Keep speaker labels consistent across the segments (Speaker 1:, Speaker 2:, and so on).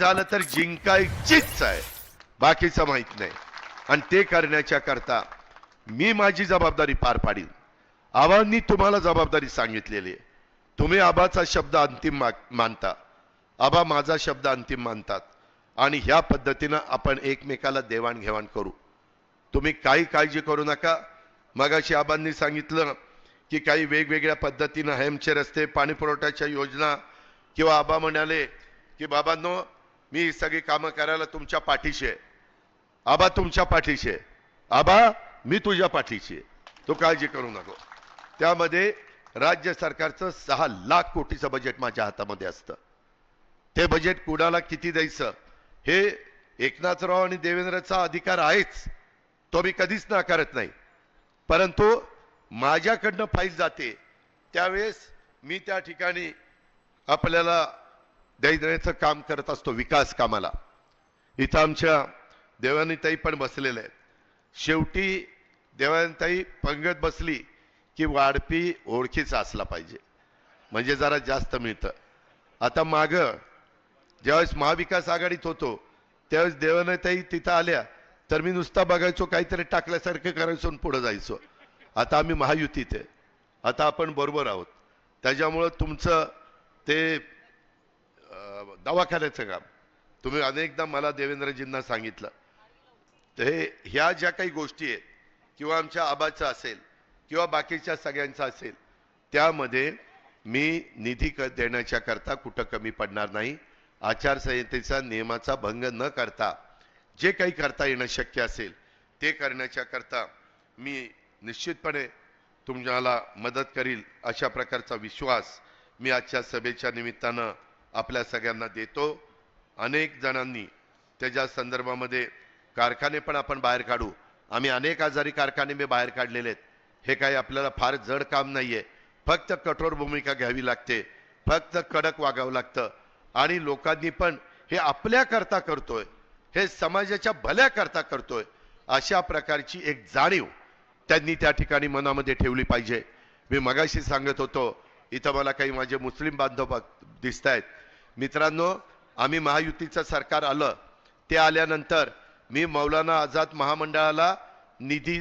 Speaker 1: झालं तर जिंकायचीच आहे. बाकीचं माहीत नाही. आणि ते करण्याच्या करता मी माझी जबाबदारी पार पाडील आबांनी तुम्हाला जबाबदारी सांगितलेली आहे. तुम्ही आबाचा शब्द अंतिम मानता. आबा माझा शब्द अंतिम मानतात. आणि ह्या पद्धतीनं आपण एकमेकाला देवाणघेवाण करू. तुम्ही काही काळजी करू नका. मगाशी आबांनी सांगितलं की काही वेगवेगळ्या पद्धतीनं हेमचे रस्ते पाणी पुरवठ्याच्या योजना किंवा आबा म्हणाले की बाबांनो मी ही सगळी कामं करायला तुमच्या पाठीशी आहे. आबा तुमच्या पाठीशी आहे. आबा मी तुझ्या पाठीशी आहे. तू काळजी करू नको. त्यामध्ये राज्य सरकारचं सहा लाख कोटीचं बजेट माझ्या हातामध्ये असतं. ते बजेट कुणाला किती द्यायचं? हे एकनाथराव आणि देवेंद्रचा अधिकार आहेच. तो मी कधीच नाकारत नाही. परंतु माझ्याकडनं फाईल जाते. त्यावेळेस मी त्या ठिकाणी आपल्याला देण्याचं काम करत असतो विकास कामाला. इथं आमच्या देवानीताई पण बसलेल्या आहेत. शेवटी देवानीताई पंगत बसली की वाढपी ओळखीचा असला पाहिजे. म्हणजे जरा जास्त मिळतं. आता मागं ज्यावेळेस महाविकास आघाडीत होतो त्यावेळेस देवानीताई तिथं आल्या तर मी नुसता बघायचो काहीतरी टाकल्यासारखं करायचो आणि पुढं जायचो. आता आम्ही महायुतीत आहे. आता आपण बरोबर आहोत. त्याच्यामुळं तुमचं ते दवाखान्याचं काम तुम्ही अनेकदा मला देवेंद्रजींना सांगितलं. तर हे ह्या ज्या काही गोष्टी आहेत किंवा आमच्या आबाचं असेल किंवा बाकीच्या सगळ्यांचं असेल त्यामध्ये मी निधी क देण्याच्या करता कुठं कमी पडणार नाही. आचारसंहितेचा नियमाचा भंग न करता जे काही करता येणं शक्य असेल ते करण्याच्या करता मी निश्चितपणे तुम्हाला मदत करील अशा प्रकारचा विश्वास मी आजच्या सभेच्या निमित्तानं आपल्या सगळ्यांना देतो. अनेक जणांनी त्याच्या संदर्भामध्ये कारखाने पण आपण बाहेर काढू. आम्ही अनेक आजारी कारखाने मी बाहेर काढलेले आहेत. हे काही आपल्याला फार जड काम नाहीये. फक्त कठोर भूमिका घ्यावी लागते. फक्त कडक वागावं लागतं. आणि लोकांनी पण हे आपल्याकरता करतोय. हे समाजाच्या भल्याकरता करतोय. अशा प्रकारची एक जाणीव त्यांनी त्या ठिकाणी मनामध्ये ठेवली पाहिजे. मी मगाशी सांगत होतो इथं मला काही माझे मुस्लिम बांधव दिसत आहेत मित्रांनो आम्ही महायुतीचं सरकार आलं. ते आल्यानंतर मी मौलाना आझाद महामंडळाला निधी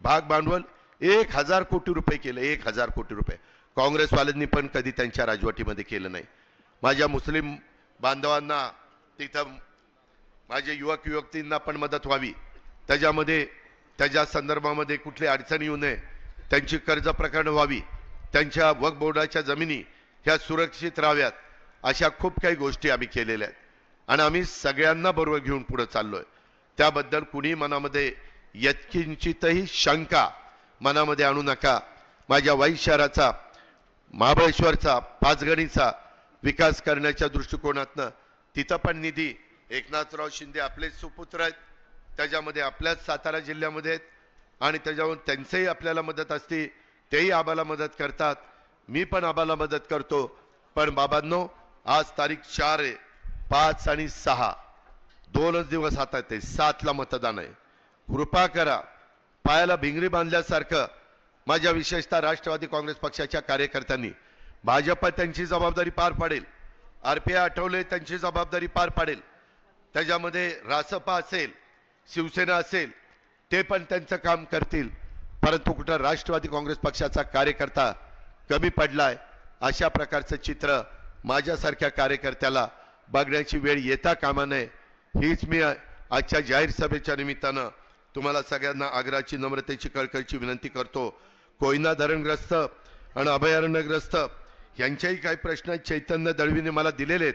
Speaker 1: भाग भांडवल एक हजार कोटी रुपये केलं एक हजार कोटी रुपये. काँग्रेसवाल्यांनी पण कधी त्यांच्या राजवटीमध्ये केलं नाही. माझ्या मुस्लिम बांधवांना तिथं माझे युवक युवतींना पण मदत व्हावी. त्याच्यामध्ये त्याच्या संदर्भामध्ये कुठली अडचण येऊ नये त्यांची कर्ज प्रकरण व्हावी. त्यांच्या वक बोर्डाच्या जमिनी ह्या सुरक्षित राहाव्यात. अशा खूप काही गोष्टी आम्ही केलेल्या आहेत. आणि आम्ही सगळ्यांना बरोबर घेऊन पुढे चाललोय. त्याबद्दल कुणी मनामध्ये यत्किंचितही शंका मनामध्ये आणू नका. माझ्या वाई शहराचा महाबळेश्वरचा पाचगणीचा विकास करण्याच्या दृष्टिकोनातनं तिथं पण निधी एकनाथराव शिंदे आपलेच सुपुत्र आहेत. त्याच्यामध्ये आपल्याच सातारा जिल्ह्यामध्ये आहेत. आणि त्याच्यावर त्यांचंही आपल्याला मदत असते तेही आबाला मदत करतात. मी पण आबाला मदत करतो. पण बाबांनो आज तारीख चार आहे. पाच आणि सहा. दोनच दिवस हातात आहे. सातला मतदान आहे. कृपा करा. पायाला भिंगरी बांधल्यासारखं माझ्या विशेषतः राष्ट्रवादी काँग्रेस पक्षाच्या कार्यकर्त्यांनी. भाजप त्यांची जबाबदारी पार पाडेल. आरपीआय आठवले त्यांची जबाबदारी पार पाडेल. त्याच्यामध्ये रासपा असेल शिवसेना असेल ते पण त्यांचं काम करतील. परंतु कुठं राष्ट्रवादी काँग्रेस पक्षाचा कार्यकर्ता कमी पडलाय अशा प्रकारचं चित्र माझ्यासारख्या कार्यकर्त्याला बघण्याची वेळ येता कामा नये हीच मी आजच्या जाहीर सभेच्या निमित्तानं तुम्हाला सगळ्यांना आग्राची नम्रतेची कळकळची विनंती करतो. कोयना धरणग्रस्त आणि अभयारण्यग्रस्त यांच्याही काही प्रश्न चैतन्य दळवीने मला दिलेले आहेत.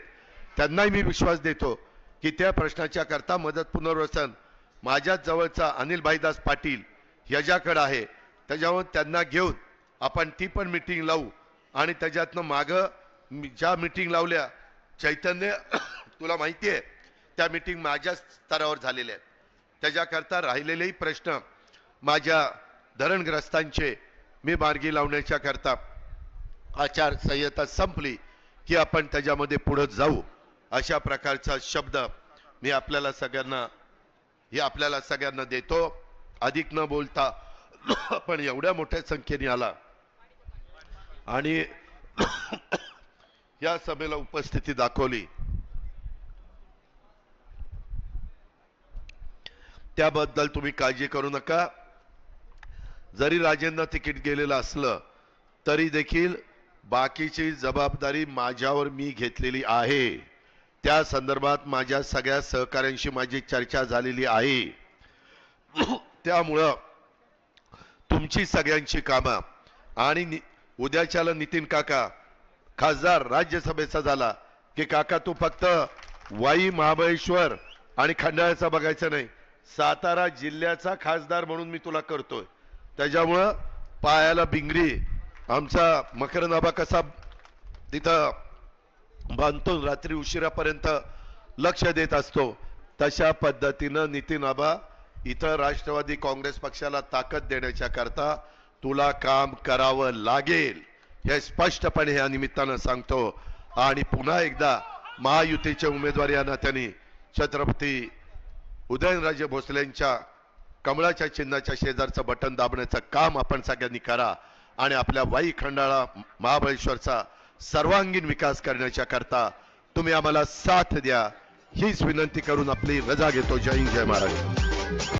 Speaker 1: त्यांनाही मी विश्वास देतो की त्या प्रश्नाच्या करता मदत पुनर्वसन माझ्याच जवळचा अनिल भाईदास पाटील याच्याकडं आहे. त्याच्यावर त्यांना घेऊन आपण ती पण मिटिंग लावू आणि त्याच्यातनं मागं ज्या मिटिंग लावल्या चैतन्य तुला माहिती आहे त्या मिटिंग माझ्या स्तरावर झालेल्या आहेत. त्याच्याकरता राहिलेलेही प्रश्न माझ्या धरणग्रस्तांचे मी मार्गी लावण्याच्या करता आचारसंहिता संपली की आपण त्याच्यामध्ये पुढं जाऊ अशा प्रकारचा शब्द मी आपल्याला सगळ्यांना हे आपल्याला सगळ्यांना देतो. अधिक न बोलता पण एवढ्या मोठ्या संख्येने आला. आणि या सभेला उपस्थिती दाखवली. त्याबद्दल तुम्ही काळजी करू नका. जरी राजेंना तिकीट गेलेलं असलं तरी देखील बाकीची जबाबदारी माझ्यावर मी घेतलेली आहे. त्या संदर्भात माझ्या सगळ्या सहकाऱ्यांशी माझी चर्चा झालेली आहे. त्यामुळं तुमची सगळ्यांची कामं आणि नि उद्याच्याला नितीन काका खासदार राज्यसभेचा झाला की काका तू फक्त वाई महाबळेश्वर आणि खंडाळ्याचा बघायचं नाही सातारा जिल्ह्याचा खासदार म्हणून मी तुला करतोय. त्याच्यामुळं पायाला बिंगरी आमचा मकरनाबा कसा तिथं बांधतो रात्री उशिरापर्यंत लक्ष देत असतो तशा पद्धतीनं नितीन आबा इथं राष्ट्रवादी काँग्रेस पक्षाला ताकद देण्याच्या करता तुला काम करावं लागेल. हे स्पष्टपणे ह्या निमित्तानं सांगतो. आणि पुन्हा एकदा महायुतीचे उमेदवार या नात्याने छत्रपती उदयनराजे भोसलेंच्या कमळाच्या चिन्हाच्या शेजारचं बटन दाबण्याचं काम आपण सगळ्यांनी करा. आणि आपल्या वाई खंडाळा महाबळेश्वरचा सर्वांगीण विकास करण्याच्या करता तुम्ही आम्हाला साथ द्या. हीच विनंती करून आपली रजा घेतो. जय हिंद जय महाराज